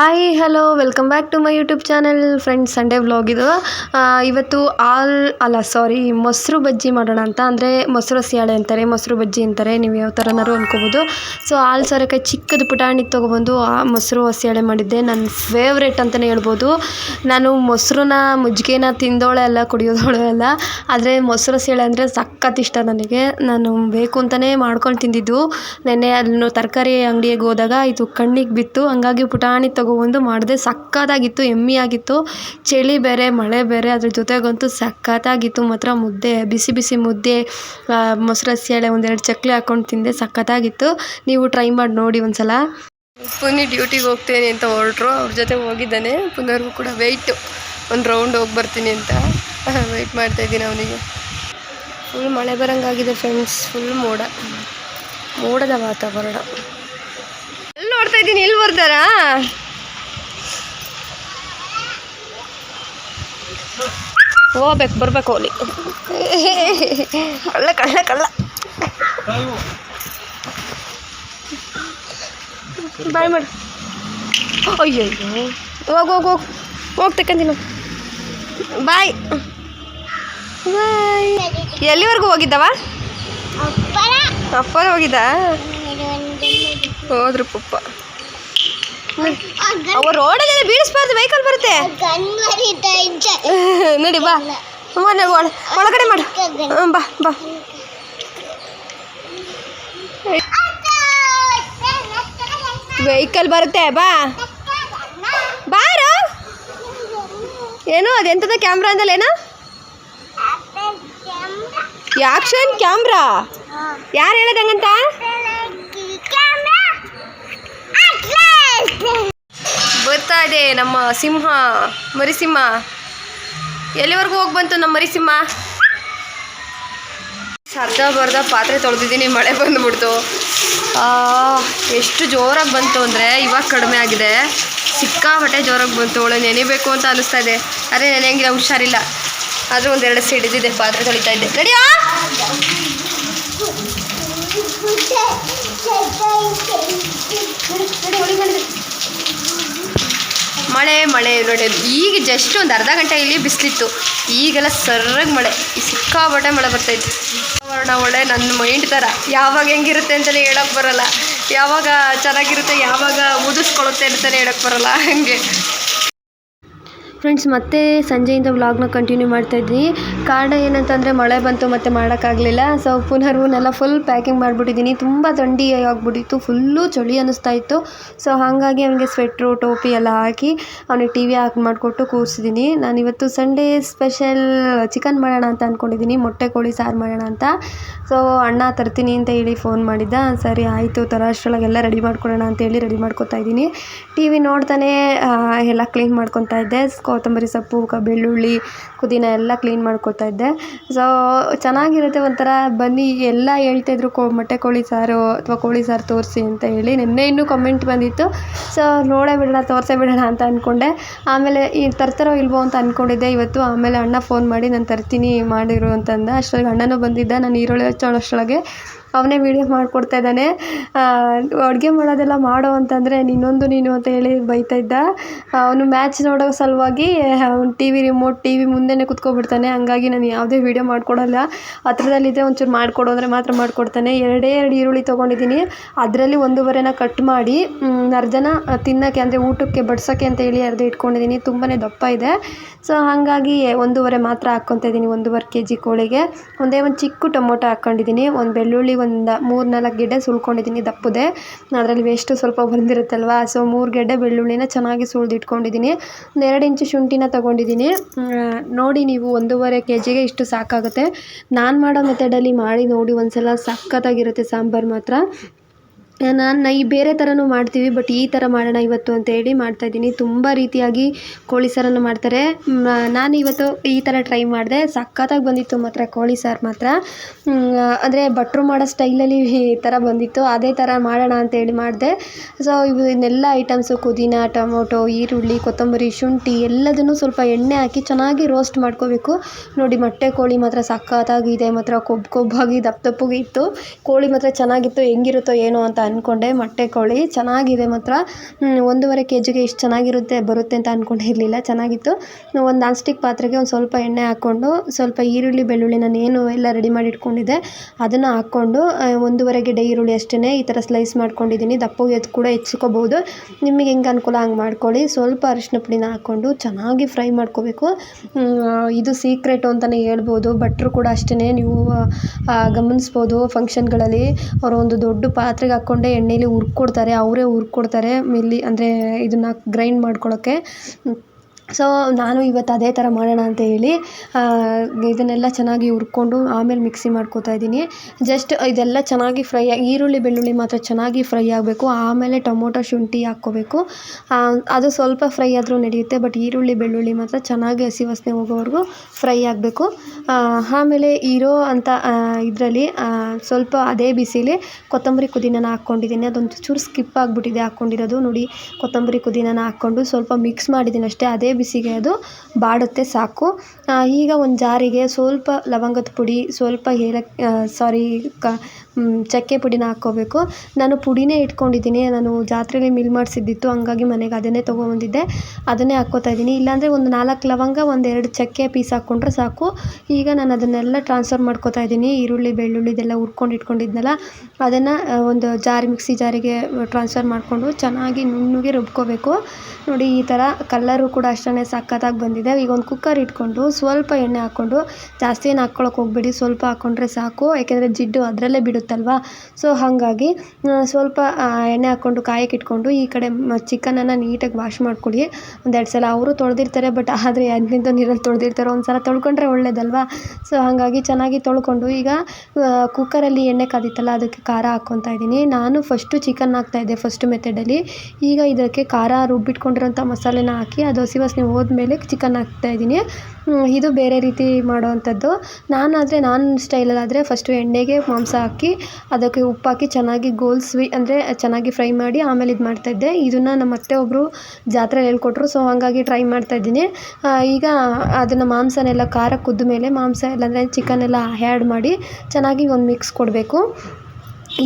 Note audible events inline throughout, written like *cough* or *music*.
Hi hello welcome back to my YouTube channel friends Sunday vlog ಇದು. ಇವತ್ತು all, ಅಲ್ಲ ಸಾರಿ ಮೊಸರು ಬಜ್ಜಿ ಮಾಡೋಣ ಅಂತ. ಅಂದರೆ ಮೊಸರು ಸಿಯಾಳೆ ಅಂತಾರೆ, ಮೊಸರು ಬಜ್ಜಿ ಅಂತಾರೆ. ನೀವು ಯಾವ ಥರನಾರು ಅನ್ಕೋಬೋದು. ಸೊ ಆಲ್ ಸಾರಕ್ಕೆ ಚಿಕ್ಕದು ಪುಟಾಣಿ ತೊಗೊಬಂದು ಆ ಮೊಸರು ಹಸಿಯಾಳೆ ಮಾಡಿದ್ದೆ. ನನ್ನ ಫೇವ್ರೇಟ್ ಅಂತಲೇ ಹೇಳ್ಬೋದು. ನಾನು ಮೊಸರನ್ನ ಮುಜ್ಜಿಗೆನ ತಿಂದೋಳೆ ಅಲ್ಲ, ಕುಡಿಯೋದೋಳೆ ಅಲ್ಲ. ಆದರೆ ಮೊಸರು ಸಿಯಾಳೆ ಅಂದರೆ ಸಖತ್ ಇಷ್ಟ ನನಗೆ. ನಾನು ಬೇಕು ಅಂತಲೇ ಮಾಡ್ಕೊಂಡು ತಿಂದಿದ್ದು. ನೆನ್ನೆ ಅಲ್ಲಿ ತರಕಾರಿ ಅಂಗಡಿಗೆ ಹೋದಾಗ ಇದು ಕಣ್ಣಿಗೆ ಬಿತ್ತು. ಹಂಗಾಗಿ ಪುಟಾಣಿ ತೊಗೊಬಂದು ಮಾಡಿದೆ. ಸಖತ್ತಾಗಿತ್ತು ಯಮ್ಮಿ ಆಗಿತ್ತು ಚಳಿ ಬೇರೆ, ಮಳೆ ಬೇರೆ, ಅದ್ರ ಜೊತೆಗಂತೂ ಸಕ್ಕತ್ತಾಗಿತ್ತು ಮಾತ್ರ ಮುದ್ದೆ, ಬಿಸಿ ಬಿಸಿ ಮುದ್ದೆ ಮೊಸರು ಹಸಿಯಾಳೆ ಒಂದೆರಡು ಚಕ್ಲಿ ಹಾಕ್ಕೊಂಡು ತಿಂದೆ. ಸಖತ್ತಾಗಿತ್ತು. ನೀವು ಟ್ರೈ ಮಾಡಿ ನೋಡಿ ಒಂದ್ಸಲ. ಪುನಿ ಡ್ಯೂಟಿಗೆ ಹೋಗ್ತೇನೆ ಅಂತ ಹೊರಟ್ರು. ಅವ್ರ ಜೊತೆ ಹೋಗಿದ್ದಾನೆ. ಪುನರ್ಗೂ ಕೂಡ ವೆಯ್ಟು ಒಂದು ರೌಂಡ್ ಹೋಗಿ ಬರ್ತೀನಿ ಅಂತ. *laughs* ವೆಯ್ಟ್ ಮಾಡ್ತಾ ಇದ್ದೀನಿ ಅವನಿಗೆ. ಫುಲ್ ಮಳೆ ಬರೋಂಗಾಗಿದೆ ಫ್ರೆಂಡ್ಸ್ ಫುಲ್ ಮೋಡ. ಮೋಡದ ವಾತಾವರಣ. ಎಲ್ಲಿ ನೋಡ್ತಾ ಇದ್ದೀನಿ? ಎಲ್ಲಿ ಬರ್ತಾರಾ ಹೋಗ್ಬೇಕು ಬರ್ಬೇಕು ಅಲ್ಲಿ ಕಳ್ಳ ಕಳ್ಳ. ಕಳ್ಳ ಬಾಯ್ ಮಾಡು. ಅಯ್ಯೋ ಹೋಗ್ ಹೋಗ್ ಹೋಗ್. ಹೋಗ್ ತಕ್ಕಂತೀನಿ ಬಾಯ್. ಬಾಯ್. ಎಲ್ಲಿವರೆಗೂ ಹೋಗಿದ್ದವ? ಅಪ್ಪ ಹೋಗಿದ್ದ? ಹೋದ್ರು ಪಪ್ಪ. ಅವ ರೋಡಲ್ಲಿ ಬೀಳಿಸ್ಬಾರ್ದು ವೆಹಿಕಲ್ ಬರುತ್ತೆ. ನೋಡಿ *laughs* ಬಾ. ಒಳಗಡೆ ಮಾಡು. ಬಾ ಬಾ. ವೆಹಿಕಲ್ ಬರುತ್ತೆ ಬಾ. ಬಾರು. ಏನು ಅದೆಂಥದ ಕ್ಯಾಮ್ರಾ ಅಂದಲ್ಲ ಏನು? ಯಾಕ್ಷನ್ ಕ್ಯಾಮ್ರಾ ಯಾರು ಹೇಳೋದಂಗಂತ? ಬರ್ತಾ ಇದೆ ನಮ್ಮ ಸಿಂಹ ಮರಿಸಿಂಹ ಎಲ್ಲಿವರೆಗೂ ಹೋಗಿ ಬಂತು ನಮ್ಮ ಮರಿಸಿಂಹ ಅರ್ಧ ಬರ್ದ ಪಾತ್ರೆ ತೊಳೆದಿದ್ದೀನಿ ಮಳೆ ಬಂದುಬಿಡ್ತು ಎಷ್ಟು ಜೋರಾಗಿ ಬಂತು ಅಂದರೆ ಇವಾಗ ಕಡಿಮೆ ಆಗಿದೆ ಸಿಕ್ಕಾಪಟ್ಟೆ ಜೋರಾಗಿ ಬಂತು ಅವಳು ನೆನೆಬೇಕು ಅಂತ ಅನಿಸ್ತಾ ಇದೆ ಅದೇ ನೆನೆಯಂಗಿಲ್ಲ ಹುಷಾರಿಲ್ಲ ಆದರೂ ಒಂದೆರಡು ಸಿಡಿದಿದೆ ಪಾತ್ರೆ ತೊಳಿತಾ ಇದ್ದೆ ರೆಡಿಯಾ ಮಳೆ ಮಳೆ ನೋಡಿ. ಈಗ ಜಸ್ಟ್ ಒಂದು ಅರ್ಧ ಗಂಟೆ ಇಲ್ಲಿ ಬಿಸಿಲಿತ್ತು. ಈಗೆಲ್ಲ ಸರ್ರಾಗಿ ಮಳೆ. ಈ ಸಿಕ್ಕಾಪಟ್ಟೆ ಮಳೆ ಬರ್ತೈತೆ. ವಾತಾವರಣ ಒಳ್ಳೆ ನನ್ನ ಮೈಂಡ್ ಥರ ಯಾವಾಗ ಹೆಂಗಿರುತ್ತೆ ಅಂತಲೇ ಹೇಳೋಕ್ಕೆ ಬರೋಲ್ಲ. ಯಾವಾಗ ಚೆನ್ನಾಗಿರುತ್ತೆ, ಯಾವಾಗ ಉದಿಸ್ಕೊಳ್ಳುತ್ತೆ ಅಂತಲೇ ಹೇಳೋಕ್ಕೆ ಬರೋಲ್ಲ. ಹಾಗೆ. ಫ್ರೆಂಡ್ಸ್ ಮತ್ತೆ ಸಂಜೆಯಿಂದ ವ್ಲಾಗ್ನ ಕಂಟಿನ್ಯೂ ಮಾಡ್ತಾ ಇದ್ದೀನಿ ಕಾರಣ ಏನಂತಂದರೆ, ಮಳೆ ಬಂತು ಮತ್ತು ಮಾಡೋಕ್ಕಾಗಲಿಲ್ಲ. ಸೊ ಪುನರ್ವನ್ನೆಲ್ಲ ಫುಲ್ ಪ್ಯಾಕಿಂಗ್ ಮಾಡಿಬಿಟ್ಟಿದ್ದೀನಿ. ತುಂಬ ಥಂಡಿ ಆಗಿಬಿಟ್ಟಿತ್ತು ಫುಲ್ಲು ಚಳಿ ಅನ್ನಿಸ್ತಾ ಇತ್ತು. ಸೊ ಹಾಗಾಗಿ ಅವನಿಗೆ ಸ್ವೆಟ್ರು ಟೋಪಿ ಎಲ್ಲ ಹಾಕಿ ಅವನಿಗೆ ಟಿ ವಿ ಹಾಕಿ ಮಾಡಿಕೊಟ್ಟು ಕೂರಿಸಿದ್ದೀನಿ. ನಾನಿವತ್ತು ಸಂಡೇ ಸ್ಪೆಷಲ್ ಚಿಕನ್ ಮಾಡೋಣ ಅಂತ ಅಂದ್ಕೊಂಡಿದ್ದೀನಿ ಮೊಟ್ಟೆ ಕೋಳಿ ಸಾರು ಮಾಡೋಣ ಅಂತ. ಸೊ ಅಣ್ಣ ತರ್ತೀನಿ ಅಂತ ಹೇಳಿ ಫೋನ್ ಮಾಡಿದ್ದ. ಸರಿ, ಆಯಿತು ತರೋಷ್ಟರೊಳಗೆಲ್ಲ ರೆಡಿ ಮಾಡ್ಕೊಳ್ಳೋಣ ಅಂತೇಳಿ ರೆಡಿ ಮಾಡ್ಕೊತಾ ಇದ್ದೀನಿ. ಟಿ ವಿ ನೋಡ್ತಾನೆ ಎಲ್ಲ ಕ್ಲೀನ್ ಮಾಡ್ಕೊತಾ ಇದ್ದೆ. ಕೊತ್ತಂಬರಿ ಸೊಪ್ಪು, ಕ ಬೆಳ್ಳುಳ್ಳಿ, ಪುದೀನ ಎಲ್ಲ ಕ್ಲೀನ್ ಮಾಡ್ಕೊಳ್ತಾ ಇದ್ದೆ. ಸೊ ಚೆನ್ನಾಗಿರುತ್ತೆ ಒಂಥರ. ಬನ್ನಿ, ಎಲ್ಲ ಹೇಳ್ತಾಯಿದ್ರು ಕೋ ಮೊಟ್ಟೆ ಕೋಳಿ ಸಾರು ಅಥವಾ ಕೋಳಿ ಸಾರು ತೋರಿಸಿ ಅಂತ ಹೇಳಿ ನಿನ್ನೆ ಇನ್ನೂ ಕಮೆಂಟ್ ಬಂದಿತ್ತು. ಸೊ ನೋಡೇ ಬಿಡೋಣ, ತೋರಿಸೇ ಬಿಡೋಣ ಅಂತ ಅಂದ್ಕೊಂಡೆ ಆಮೇಲೆ ಈ ತರ್ತಾರೋ ಇಲ್ವೋ ಅಂತ ಅಂದ್ಕೊಂಡಿದ್ದೆ ಇವತ್ತು ಆಮೇಲೆ ಅಣ್ಣ ಫೋನ್ ಮಾಡಿ, ನಾನು ತರ್ತೀನಿ, ಮಾಡಿರು ಅಂತಂದ. ಅಷ್ಟರೊಳಗೆ ಅಣ್ಣನೂ ಬಂದಿದ್ದ. ನಾನು ಈರುಳ್ಳಿ ಹಚ್ಚೋಳಷ್ಟರೊಳಗೆ ಅವನೇ ವೀಡಿಯೋ ಮಾಡಿಕೊಡ್ತಾ ಇದ್ದಾನೆ. ಅಡುಗೆ ಮಾಡೋದೆಲ್ಲ ಮಾಡೋ ಅಂತಂದರೆ ನೀನೊಂದು ನೀನು ಅಂತ ಹೇಳಿ ಬೈತಾ ಇದ್ದ. ಅವನು ಮ್ಯಾಚ್ ನೋಡೋ ಸಲುವಾಗಿ ಅವ್ನು T V remote T V ಮುಂದೆನೇ ಕುತ್ಕೊಬಿಡ್ತಾನೆ. ಹಂಗಾಗಿ ನಾನು ಯಾವುದೇ ವೀಡಿಯೋ ಮಾಡಿಕೊಡಲ್ಲ. ಹತ್ರದಲ್ಲಿದ್ದರೆ ಒಂಚೂರು ಮಾಡಿಕೊಡು ಅಂದರೆ ಮಾತ್ರ ಮಾಡಿಕೊಡ್ತಾನೆ. ಎರಡೇ ಎರಡು ಈರುಳ್ಳಿ ತೊಗೊಂಡಿದ್ದೀನಿ. ಅದರಲ್ಲಿ ಒಂದೂವರೆನ ಕಟ್ ಮಾಡಿ ಅರ್ಧನ ತಿನ್ನೋಕ್ಕೆ ಅಂದರೆ ಊಟಕ್ಕೆ ಬಡ್ಸೋಕ್ಕೆ ಅಂತ ಹೇಳಿ ಅರ್ಧ ಇಟ್ಕೊಂಡಿದ್ದೀನಿ. ತುಂಬಾ ದಪ್ಪ ಇದೆ. ಸೊ ಹಾಗಾಗಿ ಒಂದೂವರೆ ಮಾತ್ರ ಹಾಕ್ಕೊತಾ ಇದ್ದೀನಿ, ಒಂದೂವರೆ ಕೆ ಜಿ ಕೋಳಿಗೆ. ಒಂದೇ ಒಂದು ಚಿಕ್ಕ ಟೊಮೊಟೊ ಹಾಕ್ಕೊಂಡಿದ್ದೀನಿ ಒಂದು ಬೆಳ್ಳುಳ್ಳಿ ಒಂದು ಮೂರು ನಾಲ್ಕು ಗೆಡ್ಡೆ ಸುಲ್ಕೊಂಡಿದ್ದೀನಿ ದಪ್ಪದೆ. ಅದರಲ್ಲಿ ವೇಸ್ಟು ಸ್ವಲ್ಪ ಬಂದಿರುತ್ತಲ್ವ? ಸೊ ಮೂರು ಗೆಡ್ಡೆ ಬೆಳ್ಳುಳ್ಳಿನ ಚೆನ್ನಾಗಿ ಸುಳ್ದು ಇಟ್ಕೊಂಡಿದ್ದೀನಿ ಒಂದು ಎರಡು ಇಂಚು ಶುಂಠಿನ ತೊಗೊಂಡಿದ್ದೀನಿ. ನೋಡಿ ನೀವು, ಒಂದೂವರೆ ಕೆ ಜಿಗೆ ಇಷ್ಟು ಸಾಕಾಗುತ್ತೆ. ನಾನು ಮಾಡೋ ಮೆಥಡಲ್ಲಿ ಮಾಡಿ ನೋಡಿ, ಒಂದ್ಸಲ ಸಖತ್ತಾಗಿರುತ್ತೆ ಸಾಂಬಾರು ಮಾತ್ರ. ನಾನು ಈ ಬೇರೆ ಥರನೂ ಮಾಡ್ತೀವಿ ಬಟ್ ಈ ಥರ ಮಾಡೋಣ ಇವತ್ತು ಅಂತ ಹೇಳಿ ಮಾಡ್ತಾಯಿದ್ದೀನಿ ತುಂಬ ರೀತಿಯಾಗಿ ಕೋಳಿ ಸಾರನ್ನು ಮಾಡ್ತಾರೆ. ನಾನು ಇವತ್ತು ಈ ಥರ ಟ್ರೈ ಮಾಡಿದೆ. ಸಖತ್ತಾಗಿ ಬಂದಿತ್ತು ಮಾತ್ರ ಕೋಳಿ ಸಾರು ಮಾತ್ರ. ಅಂದರೆ ಭಟ್ರು ಮಾಡೋ ಸ್ಟೈಲಲ್ಲಿ ಈ ಥರ ಬಂದಿತ್ತು. ಅದೇ ಥರ ಮಾಡೋಣ ಅಂತೇಳಿ ಮಾಡಿದೆ. ಸೊ ಇವನ್ನೆಲ್ಲ ಐಟಮ್ಸು ಪುದೀನ, ಟೊಮೊಟೊ, ಈರುಳ್ಳಿ, ಕೊತ್ತಂಬರಿ, ಶುಂಠಿ ಎಲ್ಲದನ್ನು ಸ್ವಲ್ಪ ಎಣ್ಣೆ ಹಾಕಿ ಚೆನ್ನಾಗಿ ರೋಸ್ಟ್ ಮಾಡ್ಕೋಬೇಕು. ನೋಡಿ, ಮೊಟ್ಟೆ ಕೋಳಿ ಮಾತ್ರ ಸಖತ್ತಾಗಿದೆ, ಮಾತ್ರ ಕೊಬ್ಬು ಕೊಬ್ಬಾಗಿ ದಪ್ಪ ದಪ್ಪಗೆ ಇತ್ತು. ಕೋಳಿ ಮಾತ್ರ ಚೆನ್ನಾಗಿತ್ತು, ಹೆಂಗಿರುತ್ತೋ ಏನೋ ಅಂತ ಅಂದ್ಕೊಂಡೆ ಮೊಟ್ಟೆ ಕೋಳಿ ಚೆನ್ನಾಗಿದೆ ಮಾತ್ರ. ಒಂದೂವರೆ ಕೆ ಜಿಗೆ ಇಷ್ಟು ಚೆನ್ನಾಗಿರುತ್ತೆ, ಬರುತ್ತೆ ಅಂತ ಅಂದ್ಕೊಂಡಿರಲಿಲ್ಲ ಚೆನ್ನಾಗಿತ್ತು. ಒಂದು ನಾನ್ ಸ್ಟಿಕ್ ಪಾತ್ರೆಗೆ ಒಂದು ಸ್ವಲ್ಪ ಎಣ್ಣೆ ಹಾಕ್ಕೊಂಡು ಸ್ವಲ್ಪ ಈರುಳ್ಳಿ, ಬೆಳ್ಳುಳ್ಳಿ ನಾನು ಏನು ಎಲ್ಲ ರೆಡಿ ಮಾಡಿ ಇಟ್ಕೊಂಡಿದ್ದೆ, ಅದನ್ನು ಹಾಕ್ಕೊಂಡು ಒಂದೂವರೆ ಗೆಡ್ಡೆ ಈರುಳ್ಳಿ ಅಷ್ಟೇ ಈ ಥರ ಸ್ಲೈಸ್ ಮಾಡ್ಕೊಂಡಿದ್ದೀನಿ. ದಪ್ಪಗೆ ಎದ್ದು ಕೂಡ ಹೆಚ್ಚಿಕೋಬೋದು ನಿಮಗೆ ಹೆಂಗೆ ಅನುಕೂಲ ಹಂಗೆ ಮಾಡ್ಕೊಳ್ಳಿ. ಸ್ವಲ್ಪ ಅರಿಶಿನ ಪುಡಿನ ಹಾಕ್ಕೊಂಡು ಚೆನ್ನಾಗಿ ಫ್ರೈ ಮಾಡ್ಕೋಬೇಕು. ಇದು ಸೀಕ್ರೆಟು ಅಂತಲೇ ಹೇಳ್ಬೋದು. ಭಟ್ರು ಕೂಡ ಅಷ್ಟೇ ನೀವು ಗಮನಿಸ್ಬೋದು ಫಂಕ್ಷನ್ಗಳಲ್ಲಿ ಅವರು ಒಂದು ದೊಡ್ಡ ಪಾತ್ರೆಗೆ ಹಾಕ್ಕೊಂಡೆ ಎಣ್ಣೆಲಿ ಹುರ್ಕೊಡ್ತಾರೆ ಅವರೇ ಹುರ್ಕೊಡ್ತಾರೆ ಮಿಲ್ಲಿ ಅಂದರೆ ಇದನ್ನು ಗ್ರೈಂಡ್ ಮಾಡ್ಕೊಳ್ಳೋಕ್ಕೆ ಸೊ ನಾನು ಇವತ್ತು ಅದೇ ಥರ ಮಾಡೋಣ ಅಂತ ಹೇಳಿ ಇದನ್ನೆಲ್ಲ ಚೆನ್ನಾಗಿ ಹುರ್ಕೊಂಡು ಆಮೇಲೆ ಮಿಕ್ಸಿ ಮಾಡ್ಕೊತಾ ಇದ್ದೀನಿ. ಜಸ್ಟ್ ಇದೆಲ್ಲ ಚೆನ್ನಾಗಿ ಫ್ರೈ ಈರುಳ್ಳಿ ಬೆಳ್ಳುಳ್ಳಿ ಮಾತ್ರ ಚೆನ್ನಾಗಿ ಫ್ರೈ ಆಗಬೇಕು. ಆಮೇಲೆ ಟೊಮೊಟೊ ಶುಂಠಿ ಹಾಕ್ಕೋಬೇಕು. ಅದು ಸ್ವಲ್ಪ ಫ್ರೈ ಆದರೂ ನಡೆಯುತ್ತೆ ಬಟ್ ಈರುಳ್ಳಿ ಬೆಳ್ಳುಳ್ಳಿ ಮಾತ್ರ ಚೆನ್ನಾಗಿ ಹಸಿ ವಾಸನೆ ಹೋಗೋವರೆಗೂ ಫ್ರೈ ಆಗಬೇಕು. ಆಮೇಲೆ ಇರೋ ಅಂತ ಇದರಲ್ಲಿ ಸ್ವಲ್ಪ ಅದೇ ಬಿಸಿಲಿ ಕೊತ್ತಂಬರಿ ಪುದೀನಾನ ಹಾಕ್ಕೊಂಡಿದ್ದೀನಿ. ಅದೊಂದು ಚೂರು ಸ್ಕಿಪ್ ಆಗಿಬಿಟ್ಟಿದೆ ಹಾಕ್ಕೊಂಡಿರೋದು. ನೋಡಿ, ಕೊತ್ತಂಬರಿ ಪುದೀನಾನ ಹಾಕ್ಕೊಂಡು ಸ್ವಲ್ಪ ಮಿಕ್ಸ್ ಮಾಡಿದ್ದೀನಿ ಅಷ್ಟೇ ಅದೇ ಬಿಸಿಗೆ ಅದು ಬಾಡುತ್ತೆ ಸಾಕು. ಈಗ ಒಂದು ಜಾರಿಗೆ ಸ್ವಲ್ಪ ಲವಂಗದ ಪುಡಿ ಸ್ವಲ್ಪ ಏಲಕ್ಕಿ ಸಾರಿ ಕ ಚಕ್ಕೆ ಪುಡಿನ ಹಾಕ್ಕೋಬೇಕು. ನಾನು ಪುಡಿನೇ ಇಟ್ಕೊಂಡಿದ್ದೀನಿ. ನಾನು ಜಾತ್ರೆಲಿ ಮಿಲ್ ಮಾಡಿಸಿದ್ದಿತ್ತು. ಹಂಗಾಗಿ ಮನೆಗೆ ಅದನ್ನೇ ತೊಗೊಬಂದಿದ್ದೆ ಅದನ್ನೇ ಹಾಕ್ಕೋತಾ ಇದ್ದೀನಿ. ಇಲ್ಲಾಂದರೆ ಒಂದು ನಾಲ್ಕು ಲವಂಗ, ಒಂದು ಎರಡು ಚಕ್ಕೆ ಪೀಸ್ ಹಾಕ್ಕೊಂಡ್ರೆ ಸಾಕು. ಈಗ ನಾನು ಅದನ್ನೆಲ್ಲ ಟ್ರಾನ್ಸ್ಫರ್ ಮಾಡ್ಕೋತಾ ಇದ್ದೀನಿ. ಈರುಳ್ಳಿ, ಬೆಳ್ಳುಳ್ಳಿ ಇದೆಲ್ಲ ಹುರ್ಕೊಂಡು ಇಟ್ಕೊಂಡಿದ್ನಲ್ಲ, ಅದನ್ನು ಒಂದು ಜಾರ್, ಮಿಕ್ಸಿ ಜಾರಿಗೆ ಟ್ರಾನ್ಸ್ಫರ್ ಮಾಡಿಕೊಂಡು ಚೆನ್ನಾಗಿ ನುಣ್ಣಗೆ ರುಬ್ಕೋಬೇಕು. ನೋಡಿ, ಈ ಥರ ಕಲ್ಲರು ಕೂಡ ಅಷ್ಟೇ ಸಕ್ಕತ್ತಾಗಿ ಬಂದಿದೆ. ಈಗ ಒಂದು ಕುಕ್ಕರ್ ಇಟ್ಕೊಂಡು ಸ್ವಲ್ಪ ಎಣ್ಣೆ ಹಾಕ್ಕೊಂಡು ಜಾಸ್ತಿ ಏನು ಹಾಕ್ಕೊಳಕ್ಕೆ ಹೋಗಬೇಡಿ. ಸ್ವಲ್ಪ ಹಾಕ್ಕೊಂಡ್ರೆ ಸಾಕು. ಯಾಕೆಂದರೆ ಜಿಡ್ಡು ಅದರಲ್ಲೇ ಬಿಡುತ್ತಲ್ವ ಸೊ ಹಾಗಾಗಿ ಸ್ವಲ್ಪ ಎಣ್ಣೆ ಹಾಕ್ಕೊಂಡು, ಕಾಯಕ್ಕೆ ಇಟ್ಕೊಂಡು, ಈ ಕಡೆ ಚಿಕನನ್ನು ನೀಟಾಗಿ ವಾಶ್ ಮಾಡ್ಕೊಳ್ಳಿ. ಒಂದೆರಡು ಸಲ ಅವರು ತೊಳೆದಿರ್ತಾರೆ ಬಟ್ ಆದರೆ ಎಂತೆಂಥ ನೀರಲ್ಲಿ ತೊಳೆದಿರ್ತಾರೋ, ಒಂದು ಸಲ ತೊಳ್ಕೊಂಡ್ರೆ ಒಳ್ಳೇದಲ್ವಾ? ಸೊ ಹಾಗಾಗಿ ಚೆನ್ನಾಗಿ ತೊಳ್ಕೊಂಡು, ಈಗ ಕುಕ್ಕರಲ್ಲಿ ಎಣ್ಣೆ ಕಾದಿತ್ತಲ್ಲ, ಅದಕ್ಕೆ ಖಾರ ಹಾಕ್ಕೊತಾ ಇದ್ದೀನಿ. ನಾನು ಫಸ್ಟು ಚಿಕನ್ ಹಾಕ್ತಾಯಿದ್ದೆ ಫಸ್ಟ್ ಮೆಥಡಲ್ಲಿ ಈಗ ಇದಕ್ಕೆ ಖಾರ ರುಬ್ಬಿಟ್ಕೊಂಡಿರೋಂಥ ಮಸಾಲೆನ ಹಾಕಿ, ಅದು ಹಸಿ ವಾಸನೆ ಹೋದ್ಮೇಲೆ ಚಿಕನ್ ಹಾಕ್ತಾಯಿದ್ದೀನಿ ಇದು ಬೇರೆ ರೀತಿ ಮಾಡೋವಂಥದ್ದು. ನಾನಾದರೆ, ನಾನು ಸ್ಟೈಲಲ್ಲಾದರೆ ಫಸ್ಟು ಎಣ್ಣೆಗೆ ಮಾಂಸ ಹಾಕಿ ಅದಕ್ಕೆ ಉಪ್ಪಾಕಿ ಚೆನ್ನಾಗಿ ಗೋಲ್ಸ್ವಿ, ಅಂದರೆ ಚೆನ್ನಾಗಿ ಫ್ರೈ ಮಾಡಿ ಆಮೇಲೆ ಇದು ಮಾಡ್ತಾಯಿದ್ದೆ ಇದನ್ನು ನಮ್ಮ ಅತ್ತೆ ಒಬ್ಬರು ಜಾತ್ರೆಲಿ ಹೇಳ್ಕೊಟ್ರು ಸೊ ಹಾಗಾಗಿ ಟ್ರೈ ಮಾಡ್ತಾಯಿದ್ದೀನಿ ಈಗ ಅದನ್ನು ಮಾಂಸನೆಲ್ಲ ಖಾರ ಕುದ್ದ ಮೇಲೆ ಮಾಂಸ ಎಲ್ಲ ಅಂದರೆ ಚಿಕನ್ ಎಲ್ಲ ಆ್ಯಡ್ ಮಾಡಿ ಚೆನ್ನಾಗಿ ಒಂದು ಮಿಕ್ಸ್ ಕೊಡಬೇಕು.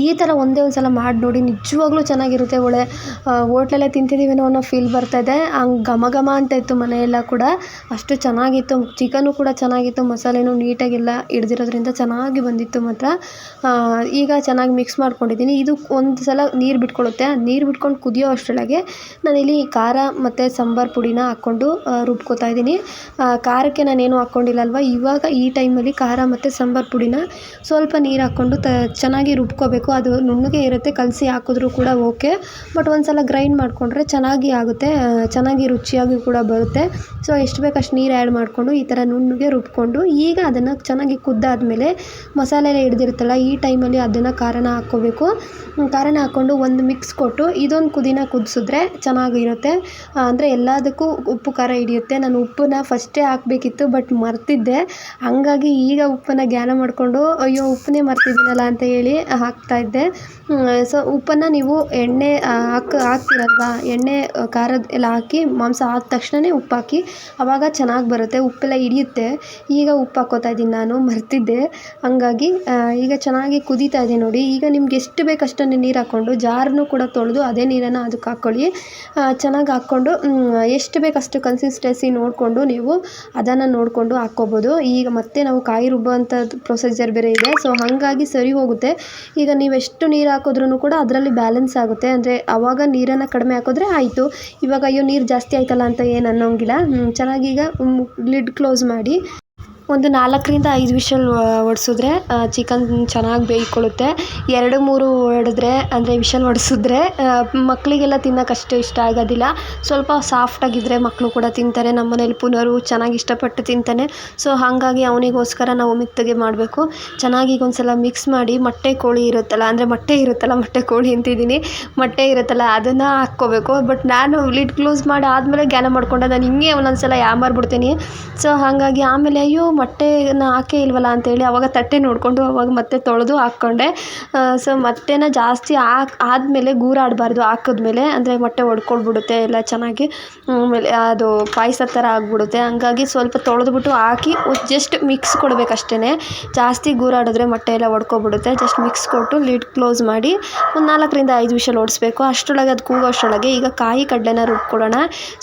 ಈ ಥರ ಒಂದೇ ಒಂದು ಸಲ ಮಾಡಿ ನೋಡಿ, ನಿಜವಾಗ್ಲೂ ಚೆನ್ನಾಗಿರುತ್ತೆ ಒಳ್ಳೆ ಹೋಟ್ಲಲ್ಲೇ ತಿಂತಿದ್ದೀವೇನೋ ಅನ್ನೋ ಫೀಲ್ ಬರ್ತಾಯಿದೆ ಹಂಗೆ ಘಮ ಘಮ ಅಂತ ಇತ್ತು ಮನೆಯೆಲ್ಲ ಕೂಡ. ಅಷ್ಟು ಚೆನ್ನಾಗಿತ್ತು ಚಿಕನು ಕೂಡ ಚೆನ್ನಾಗಿತ್ತು, ಮಸಾಲೆನೂ ನೀಟಾಗೆಲ್ಲ, ಹಿಡ್ದಿರೋದ್ರಿಂದ ಚೆನ್ನಾಗಿ ಬಂದಿತ್ತು ಮಾತ್ರ. ಈಗ ಚೆನ್ನಾಗಿ ಮಿಕ್ಸ್ ಮಾಡ್ಕೊಂಡಿದ್ದೀನಿ. ಇದು ಒಂದು ಸಲ ನೀರು ಬಿಟ್ಕೊಳ್ಳುತ್ತೆ. ನೀರು ಬಿಟ್ಕೊಂಡು ಕುದಿಯೋ ಅಷ್ಟರೊಳಗೆ ನಾನಿಲ್ಲಿ ಖಾರ ಮತ್ತು ಸಾಂಬಾರು ಪುಡಿನ ಹಾಕ್ಕೊಂಡು ರುಬ್ಕೋತಾ ಇದ್ದೀನಿ. ಖಾರಕ್ಕೆ ನಾನೇನು ಹಾಕ್ಕೊಂಡಿಲ್ಲಲ್ವ ಇವಾಗ ಈ ಟೈಮಲ್ಲಿ ಖಾರ ಮತ್ತು ಸಾಂಬಾರು ಪುಡಿನ ಸ್ವಲ್ಪ ನೀರು ಹಾಕ್ಕೊಂಡು ತ, ಚೆನ್ನಾಗಿ ರುಬ್ಕೋಬೇಕು. ಅದು ನುಣ್ಣಗೆ ಇರುತ್ತೆ, ಕಲಸಿ ಹಾಕಿದ್ರೂ ಕೂಡ ಓಕೆ. ಬಟ್ ಒಂದು ಸಲ ಗ್ರೈಂಡ್ ಮಾಡಿಕೊಂಡ್ರೆ ಚೆನ್ನಾಗಿ ಆಗುತ್ತೆ ಚೆನ್ನಾಗಿ ರುಚಿಯಾಗಿ ಕೂಡ ಬರುತ್ತೆ. ಸೊ, ಎಷ್ಟು ಬೇಕು ಅಷ್ಟು ನೀರು ಆ್ಯಡ್ ಮಾಡಿಕೊಂಡು ಈ ಥರ ನುಣ್ಣಗೆ ರುಬ್ಕೊಂಡು, ಈಗ ಅದನ್ನು ಚೆನ್ನಾಗಿ ಕುದ್ದಾದಮೇಲೆ ಮಸಾಲೆ ಎಲ್ಲ ಹಿಡ್ದಿರುತ್ತಲ್ಲ ಈ ಟೈಮಲ್ಲಿ ಅದನ್ನು ಖಾರನ ಹಾಕ್ಕೋಬೇಕು. ಖಾರನ ಹಾಕ್ಕೊಂಡು ಒಂದು ಮಿಕ್ಸ್ ಕೊಟ್ಟು, ಇದೊಂದು ಕುದಿನ ಕುದಿಸಿದ್ರೆ ಚೆನ್ನಾಗಿರುತ್ತೆ. ಅಂದರೆ ಎಲ್ಲದಕ್ಕೂ ಉಪ್ಪು, ಖಾರ ಹಿಡಿಯುತ್ತೆ. ನಾನು ಉಪ್ಪನ್ನ ಫಸ್ಟೇ ಹಾಕಬೇಕಿತ್ತು, ಬಟ್ ಮರ್ತಿದ್ದೆ. ಹಂಗಾಗಿ ಈಗ ಉಪ್ಪನ್ನು ಗ್ಯಾನ ಮಾಡಿಕೊಂಡು, ಅಯ್ಯೋ, ಉಪ್ಪನ್ನೇ ಮರ್ತಿದ್ದೀನಲ್ಲ ಅಂತ ಹೇಳಿ ಹಾಕ್ತಾಯಿದ್ದೆ ಸೊ ಉಪ್ಪನ್ನು ನೀವು ಎಣ್ಣೆ ಹಾಕ್, ಹಾಕ್ತೀರಲ್ವ? ಎಣ್ಣೆ ಖಾರದ ಎಲ್ಲ ಹಾಕಿ, ಮಾಂಸ ಆದ ತಕ್ಷಣನೇ ಉಪ್ಪು ಹಾಕಿ ಆವಾಗ ಚೆನ್ನಾಗಿ ಬರುತ್ತೆ. ಉಪ್ಪೆಲ್ಲ ಹಿಡಿಯುತ್ತೆ. ಈಗ ಉಪ್ಪು ಹಾಕ್ಕೋತಾ ಇದ್ದೀನಿ ನಾನು, ಮರ್ತಿದ್ದೆ. ಹಂಗಾಗಿ ಈಗ ಚೆನ್ನಾಗಿ ಕುದೀತಾ ಇದೆ ನೋಡಿ. ಈಗ ನಿಮ್ಗೆ ಎಷ್ಟು ಬೇಕು ಅಷ್ಟನ್ನೇ ನೀರು ಹಾಕ್ಕೊಂಡು ಜಾರನ್ನು ಕೂಡ ತೊಳೆದು ಅದೇ ನೀರನ್ನು ಅದಕ್ಕೆ ಹಾಕ್ಕೊಳ್ಳಿ ಚೆನ್ನಾಗಿ ಹಾಕ್ಕೊಂಡು ಎಷ್ಟು ಬೇಕು ಅಷ್ಟು ಕನ್ಸಿಸ್ಟೆನ್ಸಿ ನೋಡಿಕೊಂಡು ನೀವು ಅದನ್ನು ನೋಡಿಕೊಂಡು ಹಾಕ್ಕೋಬೋದು. ಈಗ ಮತ್ತೆ ನಾವು ಕಾಯಿ ರುಬ್ಬುವಂಥದ್ದು ಪ್ರೊಸೀಜರ್ ಬೇರೆ ಇದೆ. ಸೊ ಹಾಗಾಗಿ ಸರಿ ಹೋಗುತ್ತೆ. ಈಗ ನೀವು ಎಷ್ಟು ನೀರು ಹಾಕಿದ್ರೂ ಕೂಡ ಅದರಲ್ಲಿ ಬ್ಯಾಲೆನ್ಸ್ ಆಗುತ್ತೆ. ಅಂದರೆ ಆವಾಗ ನೀರನ್ನು ಕಡಿಮೆ ಹಾಕಿದ್ರೆ ಆಯಿತು. ಇವಾಗ ಅಯ್ಯೋ ನೀರು ಜಾಸ್ತಿ ಆಯ್ತಲ್ಲ ಅಂತ ಏನು ಅನ್ನೋಂಗಿಲ್ಲ. ಚೆನ್ನಾಗಿ ಈಗ ಲಿಡ್ ಕ್ಲೋಸ್ ಮಾಡಿ. ಒಂದು ನಾಲ್ಕರಿಂದ ಐದು ವಿಶಲ್ ಹೊಡ್ಸಿದ್ರೆ ಚಿಕನ್ ಚೆನ್ನಾಗಿ ಬೇಯ್ಕೊಳ್ಳುತ್ತೆ. ಎರಡು, ಮೂರು ಹೊಡೆದ್ರೆ ಅಂದರೆ ವಿಶಲ್ ಹೊಡ್ಸಿದ್ರೆ ಮಕ್ಕಳಿಗೆಲ್ಲ ತಿನ್ನೋಕೆ ಅಷ್ಟು ಇಷ್ಟ ಆಗೋದಿಲ್ಲ. ಸ್ವಲ್ಪ ಸಾಫ್ಟಾಗಿದ್ದರೆ ಮಕ್ಕಳು ಕೂಡ ತಿಂತಾರೆ ನಮ್ಮ ಮನೇಲಿ ಪುನರು ಚೆನ್ನಾಗಿ ಇಷ್ಟಪಟ್ಟು ತಿಂತಾನೆ. ಸೊ, ಹಾಗಾಗಿ ಅವನಿಗೋಸ್ಕರ ನಾವು ಮೆತ್ತಗೆ ಮಾಡಬೇಕು. ಚೆನ್ನಾಗಿ ಈಗ ಮಿಕ್ಸ್ ಮಾಡಿ ಮೊಟ್ಟೆ ಕೋಳಿ ಇರುತ್ತಲ್ಲ, ಅಂದರೆ ಮೊಟ್ಟೆ ಇರುತ್ತಲ್ಲ, ಮೊಟ್ಟೆ ಕೋಳಿ ಅಂತಿದ್ದೀನಿ. ಮೊಟ್ಟೆ ಇರುತ್ತಲ್ಲ, ಅದನ್ನು ಹಾಕ್ಕೋಬೇಕು. ಬಟ್ ನಾನು ಲಿಡ್ ಕ್ಲೋಸ್ ಮಾಡಿ ಆದಮೇಲೆ ಗ್ಯಾನ ಮಾಡಿಕೊಂಡೆ, ನಾನು ಹಿಂಗೆ ಒಂದೊಂದು ಸಲ ಯಾಮಾರ್ಬಿಡ್ತೀನಿ ಸೊ ಹಾಗಾಗಿ ಆಮೇಲೆ ಅಯ್ಯೋ ಮೊಟ್ಟೆನ ಹಾಕೇ ಇಲ್ವಲ್ಲ ಅಂತೇಳಿ ಅವಾಗ ತಟ್ಟೆ ನೋಡಿಕೊಂಡು ಅವಾಗ ಮತ್ತೆ ತೊಳೆದು ಹಾಕ್ಕೊಂಡೆ. ಸೊ ಮೊಟ್ಟೆನ ಜಾಸ್ತಿ ಹಾಕಿ, ಆದಮೇಲೆ ಗೂರಾಡಬಾರ್ದು ಹಾಕಿದ್ಮೇಲೆ. ಅಂದರೆ ಮೊಟ್ಟೆ ಒಡ್ಕೊಳ್ಬಿಡುತ್ತೆ ಎಲ್ಲ ಚೆನ್ನಾಗಿ. ಆಮೇಲೆ ಅದು ಪಾಯಸ ಥರ ಆಗಿಬಿಡುತ್ತೆ. ಹಂಗಾಗಿ ಸ್ವಲ್ಪ ತೊಳೆದ್ಬಿಟ್ಟು ಹಾಕಿ ಜಸ್ಟ್ ಮಿಕ್ಸ್ ಕೊಡ್ಬೇಕು ಜಾಸ್ತಿ ಗೂರಾಡಿದ್ರೆ ಮೊಟ್ಟೆ ಎಲ್ಲ ಒಡ್ಕೊಬಿಡುತ್ತೆ ಜಸ್ಟ್ ಮಿಕ್ಸ್ ಕೊಟ್ಟು ಲಿಡ್ ಕ್ಲೋಸ್ ಮಾಡಿ ಒಂದು ನಾಲ್ಕರಿಂದ ಐದು ವಿಷಲ್ ಓಡಿಸ್ಬೇಕು ಅಷ್ಟರೊಳಗೆ ಅದು ಕೂಗೋಷ್ಟರೊಳಗೆ ಈಗ ಕಾಯಿ ಕಡಲೆನ ರುಬ್ಕೊಳ್ಳೋಣ.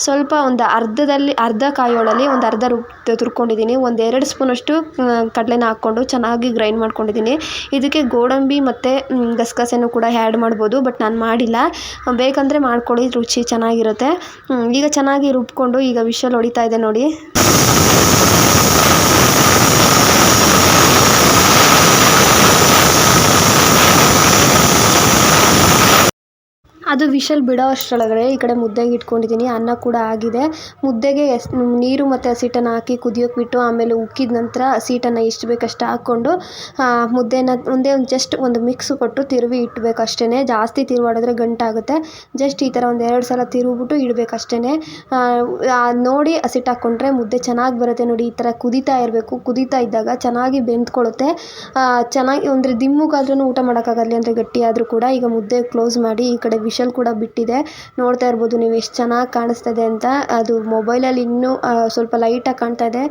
ಸ್ವಲ್ಪ ಒಂದು ಅರ್ಧದಲ್ಲಿ, ಅರ್ಧ ಕಾಯಿಯೊಳಲ್ಲಿ ಒಂದು ಅರ್ಧ ರುಬ್, ತುರ್ಕೊಂಡಿದ್ದೀನಿ. ಒಂದು ಎರಡು ಸ್ಪೂನಷ್ಟು ಕಡಲೆನ ಹಾಕ್ಕೊಂಡು ಚೆನ್ನಾಗಿ ಗ್ರೈಂಡ್ ಮಾಡ್ಕೊಂಡಿದ್ದೀನಿ. ಇದಕ್ಕೆ ಗೋಡಂಬಿ ಮತ್ತು ಗಸಗಸೆನೂ ಕೂಡ ಆ್ಯಡ್ ಮಾಡ್ಬೋದು ಬಟ್ ನಾನು ಮಾಡಿಲ್ಲ. ಬೇಕಂದರೆ ಮಾಡ್ಕೊಳ್ಳಿ, ರುಚಿ ಚೆನ್ನಾಗಿರುತ್ತೆ. ಈಗ ಚೆನ್ನಾಗಿ ರುಬ್ಕೊಂಡು ಈಗ ವಿಷಲ್ ಹೊಡಿತಾ ಇದೆ ನೋಡಿ. ಅದು ವಿಷಲ್ ಬಿಡೋ ಅಷ್ಟರೊಳಗಡೆ ಈ ಕಡೆ ಮುದ್ದೆಗೆ ಇಟ್ಕೊಂಡಿದ್ದೀನಿ. ಅನ್ನ ಕೂಡ ಆಗಿದೆ. ಮುದ್ದೆಗೆ ಎಸ್, ನೀರು ಮತ್ತು ಹಸಿಟ್ಟನ್ನು ಹಾಕಿ ಕುದಿಯೋಕೆ ಬಿಟ್ಟು ಆಮೇಲೆ ಉಕ್ಕಿದ ನಂತರ ಹಸಿಟ್ಟನ್ನು ಎಷ್ಟು ಬೇಕಷ್ಟು ಹಾಕ್ಕೊಂಡು ಮುದ್ದೆನ ಒಂದೇ ಒಂದು ಜಸ್ಟ್ ಒಂದು ಮಿಕ್ಸ್ ಕೊಟ್ಟು ತಿರುವಿ ಇಟ್ಬೇಕು ಅಷ್ಟೇ ಜಾಸ್ತಿ ತಿರುವಾಡಿದ್ರೆ ಗಂಟಾಗುತ್ತೆ. ಜಸ್ಟ್ ಈ ಥರ ಒಂದು ಎರಡು ಸಲ ತಿರುವಿಬಿಟ್ಟು ಇಡಬೇಕು ಅಷ್ಟೇ ನೋಡಿ ಹಸಿಟ್ಟು ಹಾಕ್ಕೊಂಡ್ರೆ ಮುದ್ದೆ ಚೆನ್ನಾಗಿ ಬರುತ್ತೆ ನೋಡಿ. ಈ ಥರ ಕುದೀತಾ ಇರಬೇಕು. ಕುದೀತಾ ಇದ್ದಾಗ ಚೆನ್ನಾಗಿ ಬೆಂದ್ಕೊಳ್ಳುತ್ತೆ. ಚೆನ್ನಾಗಿ, ಅಂದರೆ ದಿಮ್ಮಗಾದ್ರೂ ಊಟ ಮಾಡೋಕ್ಕಾಗಲ್ಲ ಅಂದರೆ ಗಟ್ಟಿಯಾದರೂ ಕೂಡ ಈಗ ಮುದ್ದೆ ಕ್ಲೋಸ್ ಮಾಡಿ ಈ ಕಡೆ ವಿಷಲ್ ಕೂಡ ಬಿಟ್ಟಿದೆ. ನೋಡ್ತಾ ಇರ್ಬೋದು ನೀವು ಎಷ್ಟು ಚೆನ್ನಾಗಿ ಕಾಣಿಸ್ತದೆ ಅಂತ. ಅದು ಮೊಬೈಲಲ್ಲಿ ಇನ್ನೂ ಸ್ವಲ್ಪ ಲೈಟಾಗಿ ಕಾಣ್ತಾ ಇದೆ.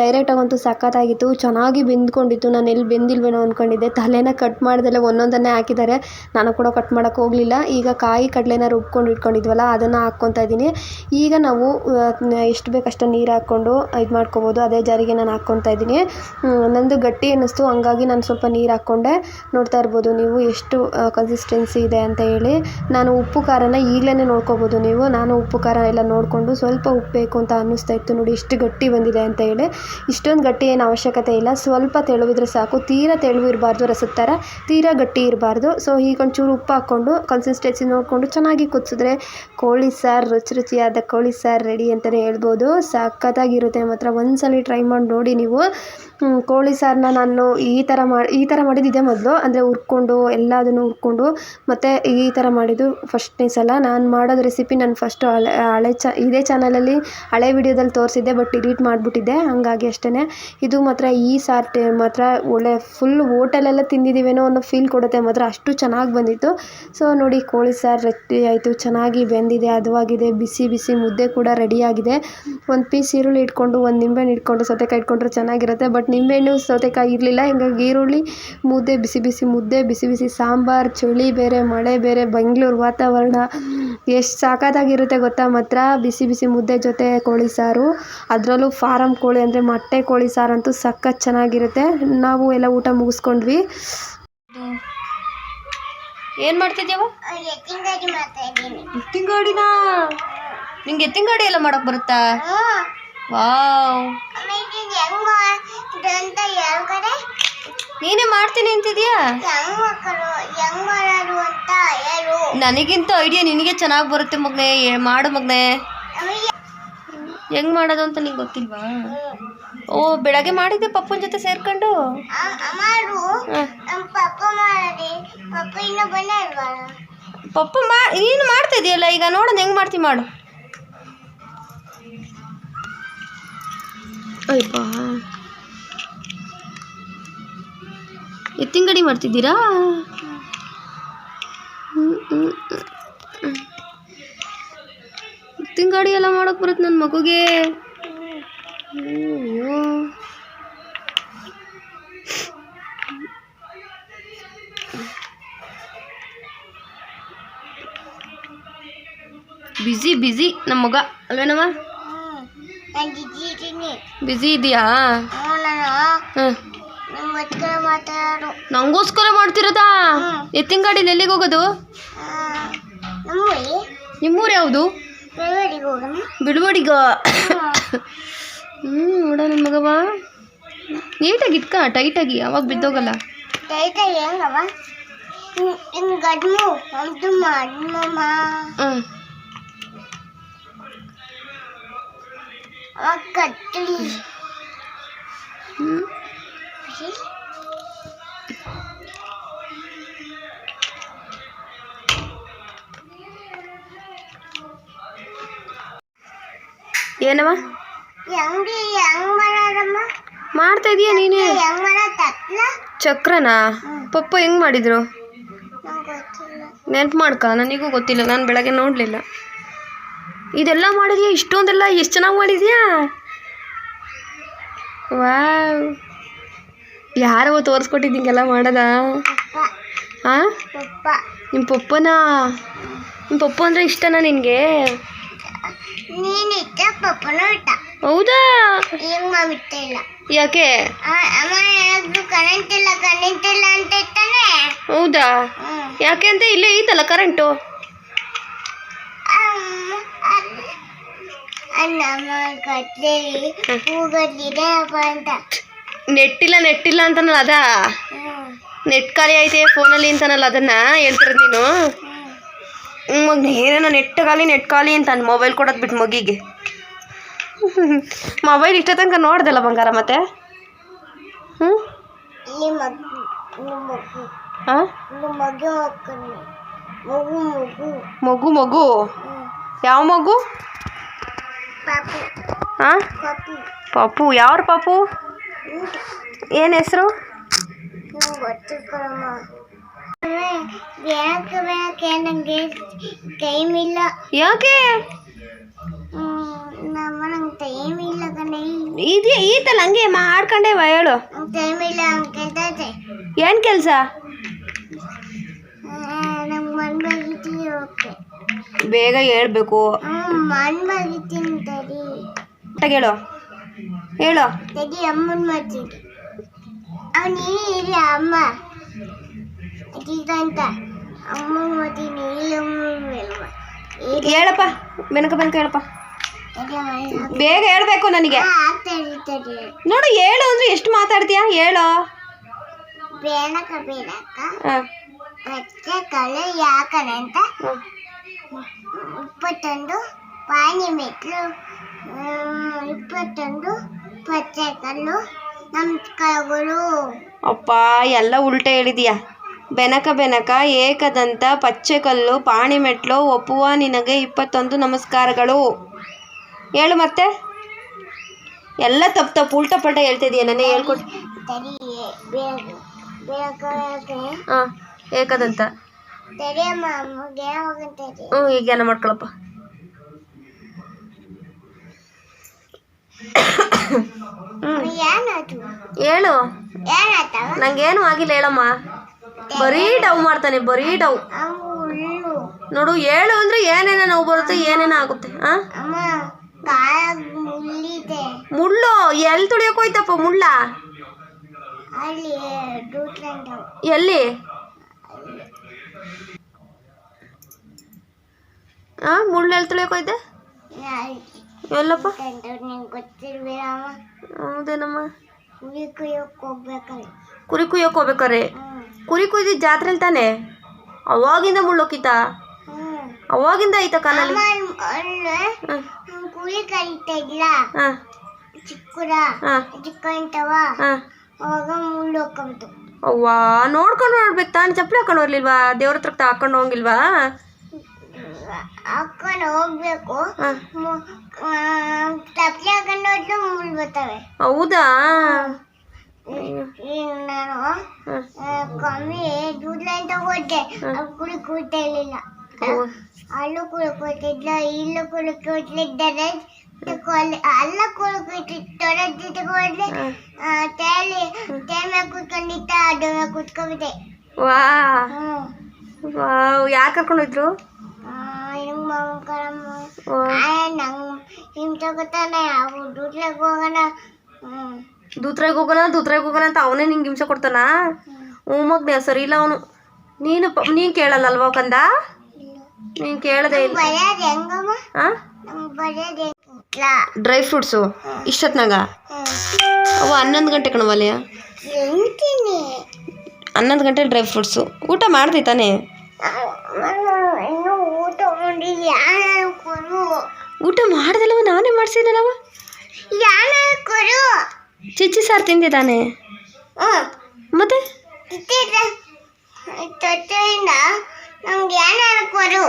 ಡೈರೆಕ್ಟಾಗಂತೂ ಸಖತ್ತಾಗಿತ್ತು. ಚೆನ್ನಾಗಿ ಬೆಂದ್ಕೊಂಡಿತ್ತು. ನಾನು ಎಲ್ಲಿ ಬೆಂದಿಲ್ವೇನೋ ಅಂದ್ಕೊಂಡಿದ್ದೆ ತಲೆನ ಕಟ್ ಮಾಡ್ದೆಲ್ಲ ಒಂದೊಂದನ್ನೇ ಹಾಕಿದ್ದಾರೆ. ನಾನು ಕೂಡ ಕಟ್ ಮಾಡೋಕ್ಕೆ ಹೋಗಲಿಲ್ಲ. ಈಗ ಕಾಯಿ ಕಡಲೆನ ರುಬ್ಕೊಂಡು ಇಟ್ಕೊಂಡಿದ್ವಲ್ಲ, ಅದನ್ನು ಹಾಕ್ಕೊತಾ ಇದ್ದೀನಿ. ಈಗ ನಾವು ಎಷ್ಟು ಬೇಕಷ್ಟು ನೀರು ಹಾಕ್ಕೊಂಡು ಇದು ಮಾಡ್ಕೊಬೋದು. ಅದೇ ಜಾರಿಗೆ ನಾನು ಹಾಕ್ಕೊತಾ ಇದ್ದೀನಿ. ನಂದು ಗಟ್ಟಿ ಅನ್ನಿಸ್ತು. ಹಂಗಾಗಿ ನಾನು ಸ್ವಲ್ಪ ನೀರು ಹಾಕ್ಕೊಂಡೆ. ನೋಡ್ತಾ ಇರ್ಬೋದು ನೀವು ಎಷ್ಟು ಕನ್ಸಿಸ್ಟೆನ್ಸಿ ಇದೆ ಅಂತ ಹೇಳಿ. ನಾನು ಉಪ್ಪು ಖಾರನ ಈಗಲೇ ನೋಡ್ಕೋಬೋದು ನೀವು. ನಾನು ಉಪ್ಪು ಖಾರ ಎಲ್ಲ ನೋಡಿಕೊಂಡು ಸ್ವಲ್ಪ ಉಪ್ಪು ಬೇಕು ಅಂತ ಅನ್ನಿಸ್ತಾ ಇತ್ತು ನೋಡಿ, ಇಷ್ಟು ಗಟ್ಟಿ ಬಂದಿದೆ ಅಂತ ಹೇಳಿ. ಇಷ್ಟೊಂದು ಗಟ್ಟಿ ಏನು ಅವಶ್ಯಕತೆ ಇಲ್ಲ. ಸ್ವಲ್ಪ ತೆಳುವಿದ್ರೆ ಸಾಕು. ತೀರಾ ತೆಳುವು ಇರಬಾರ್ದು, ರಸದ ಥರ ತೀರಾ ಗಟ್ಟಿ ಇರಬಾರ್ದು. ಸೊ ಈಗ ಒಂಚೂರು ಉಪ್ಪು ಹಾಕ್ಕೊಂಡು ಕನ್ಸಿಸ್ಟೆನ್ಸಿ ನೋಡಿಕೊಂಡು ಚೆನ್ನಾಗಿ ಕುದಿಸಿದ್ರೆ ಕೋಳಿ ಸಾರು ರುಚಿ ರುಚಿಯಾದ ಕೋಳಿ ಸಾರು ರೆಡಿ ಅಂತಲೇ ಹೇಳ್ಬೋದು. ಸಖತ್ತಾಗಿರುತ್ತೆ. ಮಾತ್ರ ಒಂದ್ಸಲ ಟ್ರೈ ಮಾಡಿ ನೋಡಿ ನೀವು. ಕೋಳಿ ಸಾರನ್ನ ನಾನು ಈ ಥರ ಮಾಡಿ ಈ ಥರ ಮಾಡಿದ್ದಿದೆ ಮೊದಲು. ಅಂದರೆ ಹುರ್ಕೊಂಡು, ಎಲ್ಲದನ್ನು ಹುರ್ಕೊಂಡು, ಮತ್ತು ಈ ಥರ ಮಾಡಿದ್ದು ಫಸ್ಟ್ನೇ ಸಲ ನಾನು ಮಾಡೋದು ರೆಸಿಪಿ ನಾನು ಫಸ್ಟು ಹಳೆ ಹಳೆ ಚ ಇದೇ ಚಾನಲಲ್ಲಿ ಹಳೆ ವಿಡಿಯೋದಲ್ಲಿ ತೋರಿಸಿದ್ದೆ ಬಟ್ ಡಿಲೀಟ್ ಮಾಡಿಬಿಟ್ಟಿದ್ದೆ. ಹಾಗಾಗಿ ಅಷ್ಟೇ ಇದು ಮಾತ್ರ ಈ ಸಾರು ಟೇ, ಮಾತ್ರ ಒಳ್ಳೆ ಫುಲ್ ಹೋಟೆಲೆಲ್ಲ ತಿಂದಿದ್ದೀವೇನೋ ಅನ್ನೋ ಫೀಲ್ ಕೊಡುತ್ತೆ ಮಾತ್ರ. ಅಷ್ಟು ಚೆನ್ನಾಗಿ ಬಂದಿತ್ತು. ಸೊ ನೋಡಿ ಕೋಳಿ ಸಾರು ರೆಡಿ ಆಯಿತು, ಚೆನ್ನಾಗಿ ಬೆಂದಿದೆ, ಹದವಾಗಿದೆ, ಬಿಸಿ ಬಿಸಿ ಮುದ್ದೆ ಕೂಡ ರೆಡಿಯಾಗಿದೆ. ಒಂದು ಪೀಸ್ ಈರುಳ್ಳಿ ಇಟ್ಕೊಂಡು, ಒಂದು ನಿಂಬೆಹಣ್ಣು ಇಟ್ಕೊಂಡು, ಸೌತೆಕಾಯಿ ಇಟ್ಕೊಂಡ್ರೆ ಚೆನ್ನಾಗಿರುತ್ತೆ ಬಟ್ ನಿಂಬೆಹಣ್ಣು, ಸೌತೆಕಾಯಿ ಇರಲಿಲ್ಲ. ಹಿಂಗಾಗಿ ಈರುಳ್ಳಿ, ಮುದ್ದೆ, ಬಿಸಿ ಬಿಸಿ ಮುದ್ದೆ, ಬಿಸಿ ಬಿಸಿ ಸಾಂಬಾರು, ಚಳಿ ಬೇರೆ, ಮಳೆ ಬೇರೆ ಬೆಂಗಳೂರು ವಾತಾವರಣ ಎಷ್ಟು ಸಾಕತ್ತಾಗಿರುತ್ತೆ ಗೊತ್ತಾ? ಮಾತ್ರ ಬಿಸಿ ಬಿಸಿ ಮುದ್ದೆ ಜೊತೆ ಕೋಳಿ ಸಾರು. ಅದರಲ್ಲೂ ಫಾರಮ್ ಕೋಳಿ ಅಂದರೆ ಮೊಟ್ಟೆ ಕೋಳಿ ಸಾರು ಅಂತೂ ಸಖತ್ ಚೆನ್ನಾಗಿರುತ್ತೆ. ನಾವು ಎಲ್ಲ ಊಟ ಮುಗಿಸ್ಕೊಂಡ್ವಿ. ಏನು ಮಾಡ್ತಿದ್ದೀವ ಎತ್ತಿನ ಗಾಡಿನಾ ನಿಂಗೆ ಎತ್ತಿನ ಗಾಡಿ ಎಲ್ಲ ಮಾಡಕ್ ಬರುತ್ತಾ? ವಾವ್. ನೀನೇ ಮಾಡ್ತೀನಿ ಅಂತಿದ್ಯಾ? ನನಗಿಂತ ಐಡಿಯಾ ನಿನಗೆ ಚೆನ್ನಾಗಿ ಬರುತ್ತೆ ಮಗ್ನೆ ಮಾಡು ಮಗ್ನೆ. ಹೆಂಗ್ ಮಾಡೋದು ಅಂತ ನಿಂಗೆ ಗೊತ್ತಿಲ್ವಾ? ಓ ಬೆಳಗ್ಗೆ ಮಾಡಿದ್ದೆ ಪಪ್ಪನ ಜೊತೆ ಸೇರ್ಕೊಂಡು? ಪಪ್ಪ ಮಾ ನೀನು ಮಾಡ್ತಾ ಇದೆಯಲ್ಲ ಈಗ ನೋಡೋಣ ಹೆಂಗ್ ಮಾಡ್ತಿ ಮಾಡು. ಅಯ್ಯಪ್ಪ. ಎತ್ತಿನ ಗಾಡಿ ಮಾಡ್ತಿದ್ದೀರಾ? ಎತ್ತಿಂಗಡಿ. ಎತ್ತಿನ ಗಾಡಿ ಎಲ್ಲ ಮಾಡೋಕೆ ಬರುತ್ತೆ ನನ್ನ ಮಗುಗೆ. ಅಯ್ಯೋ ಬಿಸಿ ಬ್ಯುಸಿ ನಮ್ಮ ಮಗ ಅಲ್ವೇನವ ಬಿಸಿ ಇದೆಯಾ? ಹ್ಞೂ ಹಾಂ ನಿಮ್ಮ ನಂಗೋಸ್ಕರ ಮಾಡ್ತಿರೋದಾ? ಎತ್ತಿನ ಗಾಡಿಲಿ ಎಲ್ಲಿಗೆ ಹೋಗೋದು? ನಮ್ಮೂರಿ ನಿಮ್ಮೂರು ಯಾವುದು? ಬೆಳವಡಿಗೆ ಹೋಗೋಣ. ಬಿಡುವಡಿಗ ಹ್ಞೂ ನೋಡ ನಿಮ್ಮ ಮಗವ. ನೀಟಾಗಿ ಇಟ್ಕ ಟೈಟಾಗಿ ಅವಾಗ ಬಿದ್ದೋಗಲ್ಲ. ಹ್ಮ್ ಹೆಂಗವ? ಹಿಂಗೆ ಗಡ್ಮು ಒಂದು ಮಾಡಮ್ಮ ಹಾಂ. ಅವಾಗ ಕತ್ತಲಿ ಹ್ಞೂ ಏನವ ಹೆಂಗೆ ಹೆಂಗ್ ಮಾಡೋದಮ್ಮ? ಮಾಡ್ತಾ ಇದೀಯ ನೀನೇ? ಹೆಂಗ್ ಚಕ್ರನಾ? ಪಪ್ಪ ಹೆಂಗ್ ಮಾಡಿದ್ರು? ನೆನ್ಪು ಮಾಡ್ಕ ನನಗೂ ಗೊತ್ತಿಲ್ಲ ನಾನು ಬೆಳಗ್ಗೆ ನೋಡಲಿಲ್ಲ. ಇದೆಲ್ಲ ಮಾಡಿದ್ಯಾ? ಇಷ್ಟೊಂದೆಲ್ಲ ಎಷ್ಟು ಚೆನ್ನಾಗಿ ಮಾಡಿದ್ಯಾ? ವಾವ್. ಯಾರವ ತೋರಿಸ್ಕೊಟ್ಟಿದ್ದಿಂಗೆಲ್ಲ ಮಾಡದ? ಅಪ್ಪ ಹಾಂ ನಿಮ್ಮ ಪಪ್ಪನ? ನಿಮ್ಮ ಪಪ್ಪ ಅಂದರೆ ಇಷ್ಟನಾ ನಿನಗೆ? ಹೌದಾ? ಯಾಕೆ? ಹೌದಾ? ಯಾಕೆ ಅಂತ ಇಲ್ಲೇ ಐತಲ್ಲ ಕರೆಂಟು ಅಪ್ಪ ಅಂತ. ನೆಟ್ಟಿಲ್ಲ ನೆಟ್ಟಿಲ್ಲ ಅಂತನಲ್ಲ ಅದಾ? ನೆಟ್ ಖಾಲಿ ಐತೆ ಫೋನಲ್ಲಿ ಅಂತನಲ್ಲ ಅದನ್ನ ಹೇಳ್ತಿರೋದು ನೀನು? ಏನೇನೋ ನೆಟ್ ಖಾಲಿ ನೆಟ್ ಖಾಲಿ ಅಂತ ಮೊಬೈಲ್ ಕೊಡೋದು ಬಿಟ್ಟು ಮಗಿಗೆ. ಮೊಬೈಲ್ ಇಷ್ಟ ತನಕ ನೋಡ್ದಲ್ಲ ಬಂಗಾರ ಮತ್ತೆ? ಹ್ಞೂ ಮಗು ಮಗು. ಯಾವ ಮಗು? ಪಾಪು. ಹಾಂ ಪಾಪು ಯಾವ್ರ ಪಾಪು? ಏನು ಹೆಸರು? ನನಗೆ ಟೈಮ್ ಇಲ್ಲ. ಯಾಕೆ? ನಮ್ಮ ನಂಗೆ ಟೈಮ್ ಇಲ್ಲ ಕಣೆ. ಇದೆಯಾ ಈತಲ್ಲ ಹಂಗೆ ಮಾಡ್ಕೊಂಡೆ ಹೇಳು. ಟೈಮ್ ಇಲ್ಲ ಅಂತ ಕೇಳ್ತೈತೆ ಏನು ಕೆಲಸ? ನಂಗೆ ಮನ್ ಬಾಗಿತೀನಿ ಓಕೆ. ಬೇಗ ಹೇಳ್ಬೇಕು. ಮನ್ ಬಾಗಿತೀನಿ ತಡಿ. ಹೇಳು. ಹೇಳು. ತಡಿ ಅಮ್ಮನ ಮಾಡ್ತೀನಿ ಅವ್ ನೀನೇ ಇರಿ ಅಮ್ಮ. ಅಂತ. ಅಮ್ಮನ ಮಾಡ್ತೀನಿ ಇಲ್ಲ ಅಮ್ಮನ ಹೇಳಪ್ಪ. ಬೆನಕ ಬೆನಕ ಹೇಳಪ್ಪ. ಬೇಗ ಹೇಳ್ಬೇಕು ನನಗೆ. ಆಗ್ತಾ ಇರ್ತದೆ ನೋಡು ಹೇಳು ಅಂದ್ರೆ ಎಷ್ಟು ಮಾತಾಡ್ತೀಯ? ಹೇಳು. ಬೇಡಕ ಬೇಡಕ ಹಾಂ. ಪಚ್ಚೆ ಕಲ್ಲು ಯಾಕನೆ ಅಂತ? ಇಪ್ಪತ್ತೊಂದು ಪಾನಿ ಮೆಟ್ಲು ಹ್ಮ್, ಇಪ್ಪತ್ತೊಂದು ಪಚ್ಚೆ ಕಲ್ಲು ನಮಸ್ಕಾರಗಳು ಅಪ್ಪ ಎಲ್ಲ ಉಲ್ಟೆ ಹೇಳಿದೀಯ. ಬೆನಕ ಬೆನಕ ಏಕದಂತ ಪಚ್ಚೆಕಲ್ಲು ಪಾಣಿಮೆಟ್ಲು ಒಪ್ಪುವ ನಿನಗೆ ಇಪ್ಪತ್ತೊಂದು ನಮಸ್ಕಾರಗಳು. ಹೇಳು ಮತ್ತೆ. ಎಲ್ಲ ತಪ್ಪು ತಪ್ಪು ಉಲ್ಟ ಪಲ್ಟ ಹೇಳ್ತಿದೀಯ ನನಗೆ ಹೇಳ್ಕೊಟ್ಟು ಹಾಂ ಏಕದಂತ. ಹ್ಞೂ ಈಗ ಏನ ಮಾಡ್ಕೊಳಪ್ಪ. ಹೇಳು. ನಂಗೇನು ಆಗಿಲ್ಲ ಹೇಳಮ್ಮ. ಬರೀ ಡವ್ ಮಾಡ್ತಾನೆ ಬರೀ ಡವ್. ನೋಡು ಹೇಳು ಅಂದ್ರೆ ಏನೇನೋ ನೋವು ಬರುತ್ತೆ ಏನೇನೋ ಆಗುತ್ತೆ ಮುಳ್ಳು ಎಲ್ಲಿ ತುಳಿಯೋಕೆ ಹೋಯ್ತಪ್ಪ ಮುಳ್ಳ? ಎಲ್ಲಿ? ಆ ಮುಳ್ಳು ಎಲ್ಲಿ ತುಳಿಯಕ್ ಹೋಯ್ತೆ? ಎಲ್ಲಪ್ಪ? ಹೌದೇನಮ್ಮ? ಕುರಿ ಕುಯ್ಯೋಕೆ ಹೋಗ್ಬೇಕಾರೆ. ಕುರಿ ಕುಯ್ದಿದ್ದು ಜಾತ್ರೆಲಿ ತಾನೆ? ಅವಾಗಿಂದ ಮುಳ್ಳೋಕಿತ ಅವಾಗಿಂದ ಐತ ಕಾಲಲ್ಲಿ? ಕುರಿ ಕರೀತಾ ಇಲ್ಲ ಚಿಕ್ಕುರ? ಚಿಕ್ಕಂತವ? ಅವಾಗ ಮುಳ್ಳು ಹೋಗ್ಕೊಂಬಿಟ್ಟು ಅವ್ವ ನೋಡ್ಕೊಂಡು ನೋಡ್ಬೇಕು ತಾನು. ಚಪ್ಪಲಿ ಹಾಕೊಂಡು ಹೋಗ್ಲಿಲ್ವಾ? ದೇವ್ರ ಹತ್ರ ಹಾಕೊಂಡು ಹೋಗಿಲ್ವಾ ಹಾಕೊಂಡು ಹೋಗ್ಬೇಕು. ತಪ್ಪಲೆ ಹಾಕೊಂಡು ಹೋದ್ರೆ ಮುಳ್ಳು ಬರ್ತವೆ. ಹೌದಾ? ನಾನು ಕಮ್ಮಿ ದುಡ್ಡು ಅಂತ ಹೋದೆ ಕುಳಿ ಕುಡಿ ಕೂಡ್ತಾ ಇರ್ಲಿಲ್ಲ. ಅಲ್ಲೂ ಕುಳ್ಕೊತಿದ್ಲ ಇಲ್ಲೂ ಕುಳ್ಕೊತಿದ್ದಾರೆ ಅಲ್ಲ ಕುಳ್ಕೊತಿದ್ದೆ ತಗೊಂಡ್ರೆ ತೇಲಿ ತೇಮೆ ಕುತ್ಕೊಂಡಿತ್ತ ಅದು ಕುತ್ಕೊಂಬಿಟ್ಟೆ ವಾ ಯಾರು ಕರ್ಕೊಂಡು ದೂತ್ರಾಗ ಹೋಗೋಣ. ದೂತ್ರಾಗ ಹೋಗೋಣ ಅಂತ ಅವನೇ ನಿಂಗೆ ಹಿಂಸೆ ಕೊಡ್ತಾನ? ಹ್ಞೂ ಮಗ್ನೆ ಸರಿ ಇಲ್ಲ ಅವನು. ನೀನು ನೀನು ಕೇಳಲ್ಲ ಅಲ್ವಾ ಕಂದ ನೀನು ಕೇಳದೆ ಇಲ್ಲ. ಡ್ರೈ ಫ್ರೂಟ್ಸು ಇಷ್ಟೊತ್ನಾಗ? ಅವ ಹನ್ನೊಂದು ಗಂಟೆ ಕಣವಲ್ಲ. ಹನ್ನೊಂದು ಗಂಟೆ ಡ್ರೈ ಫ್ರೂಟ್ಸು ಊಟ ಮಾಡ್ದಿ ತಾನೇ? ಯಾರು ಕೊಡು ಊಟ ಮಾಡ್ದಲ್ಲವ ನಾನೇ ಮಾಡ್ಸಿದ್ದಲ್ಲವ ಯಾರು ಕೊಡು ಚಿಚ್ಚಿ ಸಾರು ತಿಂದಿದ್ದಾನೆ. ಮತ್ತೆ? ಏನ್ ತೊಟ್ಟೆಯಿಂದ ನಮ್ಗೆ ಏನಾರು ಕೊಡು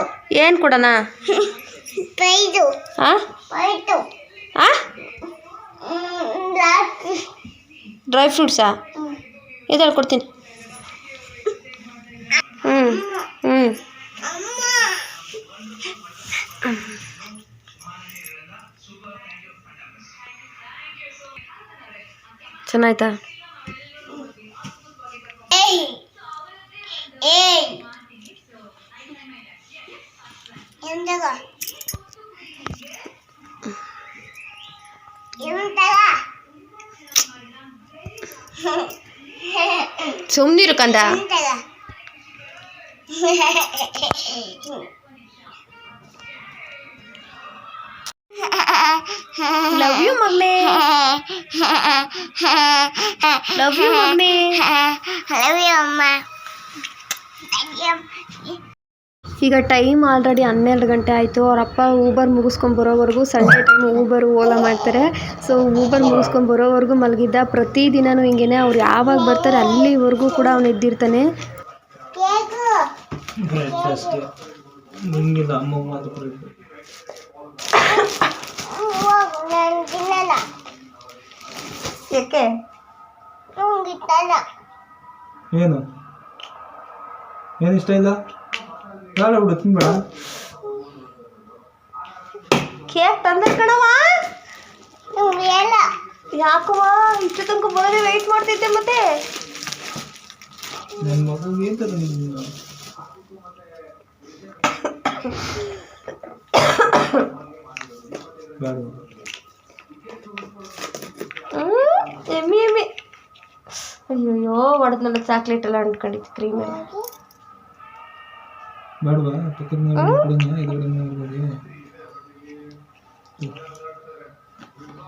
ಏನು ಕೊಡೋಣ? ಪೈದು. ಡ್ರೈ ಫ್ರೂಟ್ಸಾ? ಇದು ಕೊಡ್ತೀನಿ. ಚೆನ್ನಾಯ್ತಾ ಏಯ್ ಏಯ್ ಎಂತಗ ಎಂತಗ ಸುಮ್ಮನಿರು ಕಂದ love you mummy love you mummy love you ಅಮ್ಮ ಈಗ ಟೈಮ್ ಆಲ್ರೆಡಿ ಹನ್ನೆರಡು ಗಂಟೆ ಆಯಿತು. ಅವ್ರ ಅಪ್ಪ ಊಬರ್ ಮುಗಿಸ್ಕೊಂಡು ಬರೋವರೆಗೂ ಸಂಜೆ ಟೈಮ್ ಊಬರ್ ಓಲಾ ಮಾಡ್ತಾರೆ. ಸೊ ಊಬರ್ ಮುಗಿಸ್ಕೊಂಡು ಬರೋವರೆಗೂ ಮಲಗಿದ್ದ. ಪ್ರತಿದಿನನೂ ಹಿಂಗೇನೆ ಅವ್ರು ಯಾವಾಗ ಬರ್ತಾರೆ ಅಲ್ಲಿವರೆಗೂ ಕೂಡ ಅವ್ನು ಎದ್ದಿರ್ತಾನೆ. ಅಮ್ಮ ಮಾತು ನಾನು ತಿನ್ನಲ್ಲ ಯಾಕೆ ನಂಗಿತ್ತಲ್ಲ ಏನು? ಏನು ಇಷ್ಟ ಇಲ್ಲ? ನಾಳೆ ಬಿಡು ತಿನ್ಬೇಡ. ಕೇಕ್ ತಂದೆ ಕಣವ ನಂಗೆ ಎಲ್ಲ ಯಾಕವ ಇಷ್ಟು ತನಕ ಬರೋದೇ ವೆಯ್ಟ್ ಮಾಡ್ತಿದ್ದೆ ಮತ್ತೆ. ನನ್ನ ಮಗ ಏನು ತಂದಿದ್ದೀನಿ ಎಮ್ಮಿ ಎಮ್ಮಿ ಅಯ್ಯಯ್ಯೋ ಹೊಡೆದ್ನಲ್ಲ ಚಾಕ್ಲೇಟ್ ಎಲ್ಲ ಅಂಟ್ಕೊಂಡಿತ್ತು ಕ್ರೀಮ್ ಎಲ್ಲ ಬೇಡವಾ ಪಕ್ಕದ ಮನೆ ಕೊಡೋಣ ಎದುರುಗಡೆ ನೋಡ್ಬೋದು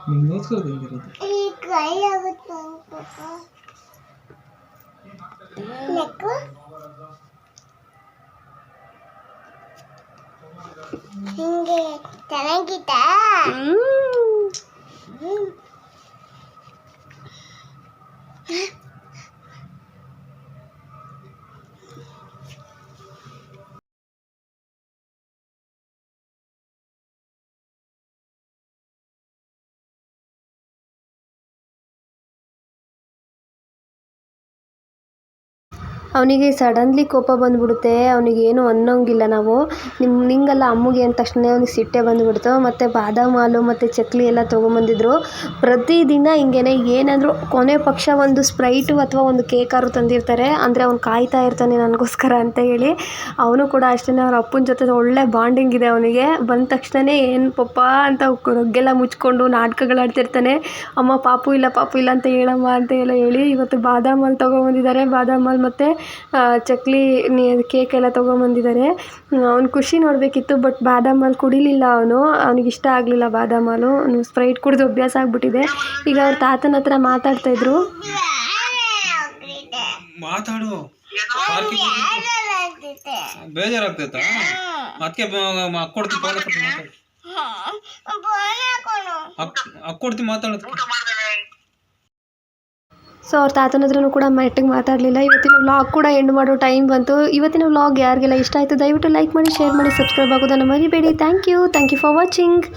ನಿಮ್ಗೋಸ್ಕರ ತಂದಿರೋದು ಈ ಚೆನ್ನಾಗಿತ್ತಾ ಹ್ಮ್. ಅವನಿಗೆ ಸಡನ್ಲಿ ಕೋಪ ಬಂದ್ಬಿಡುತ್ತೆ, ಅವನಿಗೆ ಏನು ಅನ್ನೋಂಗಿಲ್ಲ ನಾವು. ನಿಮ್ಮ ನಿಂಗಲ್ಲ ಅಮ್ಮಗೆ ಅಂದ ತಕ್ಷಣ ಅವ್ನಿಗೆ ಸಿಟ್ಟೆ ಬಂದುಬಿಡ್ತು, ಮತ್ತು ಬಾದಾಮ್ ಹಾಲು ಮತ್ತು ಚಕ್ಲಿ ಎಲ್ಲ ತೊಗೊಂಬಂದಿದ್ರು. ಪ್ರತಿದಿನ ಹಿಂಗೇನೆ ಏನಾದರೂ ಕೊನೆ ಪಕ್ಷ ಒಂದು ಸ್ಪ್ರೈಟು ಅಥವಾ ಒಂದು ಕೇಕಾರು ತಂದಿರ್ತಾರೆ, ಅಂದರೆ ಅವ್ನು ಕಾಯ್ತಾ ಇರ್ತಾನೆ ನನಗೋಸ್ಕರ ಅಂತ ಹೇಳಿ. ಅವನು ಕೂಡ ಅಷ್ಟೇ ಅವ್ರ ಅಪ್ಪನ ಜೊತೆ ಒಳ್ಳೆ ಬಾಂಡಿಂಗ್ ಇದೆ ಅವನಿಗೆ. ಬಂದ ತಕ್ಷಣನೇ ಏನು ಪಪ್ಪ ಅಂತ ರೊಗ್ಗೆಲ್ಲ ಮುಚ್ಕೊಂಡು ನಾಟಕಗಳು ಆಡ್ತಿರ್ತಾನೆ. ಅಮ್ಮ ಪಾಪು ಇಲ್ಲ ಪಾಪು ಇಲ್ಲ ಅಂತ ಹೇಳಮ್ಮ ಅಂತ ಎಲ್ಲ ಹೇಳಿ ಇವತ್ತು ಬಾದಾಮ್ ಹಾಲು ತೊಗೊಂಬಂದಿದ್ದಾರೆ. ಬಾದಾಮ್ ಮತ್ತು ಚಕ್ಲಿ ನೀ ಕೇಕ್ ಎಲ್ಲ ತೊಗೊಂಬಂದಿದ್ದಾರೆ ಅವ್ನು ಖುಷಿ ನೋಡಬೇಕಿತ್ತು ಬಟ್ ಬಾದಾಮ್ ಹಾಲು ಕುಡಿಲಿಲ್ಲ ಅವನು. ಅವ್ನಿಗೆ ಇಷ್ಟ ಆಗಲಿಲ್ಲ ಬಾದಾಮ್ ಹಾಲು. ಅವ್ನು ಸ್ಪ್ರೈಟ್ ಕುಡಿದು ಅಭ್ಯಾಸ ಆಗಿಬಿಟ್ಟಿದೆ. ಈಗ ಅವ್ರ ತಾತನ ಹತ್ರ ಮಾತಾಡ್ತಾ ಇದ್ರು. ಮಾತಾಡು. ಬೇಜಾರಾಗ್ತೈತಾ? ಅದಕ್ಕೆ ಅಕ್ಕೊಡ್ತಿ ಫೋನ್ ಮಾತಾಡು. ಫೋನ್ ಹಾಕೋಣ. ಅಕ್ ಅಕ್ಕೊಡ್ತಿ ಮಾತಾಡೋದಕ್ಕೆ ಸೊ ಅವ್ರ ತಾತನ ಹತ್ರನೂ ಕೂಡ ಮೆಟ್ಟಿಗೆ ಮಾತಾಡಲಿಲ್ಲ. ಇವತ್ತಿನ ವ್ಲಾಗ್ ಕೂಡ ಎಂಡ್ ಮಾಡೋ ಟೈಮ್ ಬಂತು. ಇವತ್ತಿನ ವ್ಲಾಗ್ ಯಾರಿಗೆಲ್ಲ ಇಷ್ಟ ಆಯಿತು, ದಯವಿಟ್ಟು ಲೈಕ್ ಮಾಡಿ ಶೇರ್ ಮಾಡಿ ಸಬ್ಸ್ಕ್ರೈಬ್ ಆಗೋದನ್ನು ಮರಿಬೇಡಿ. Thank you thank you for watching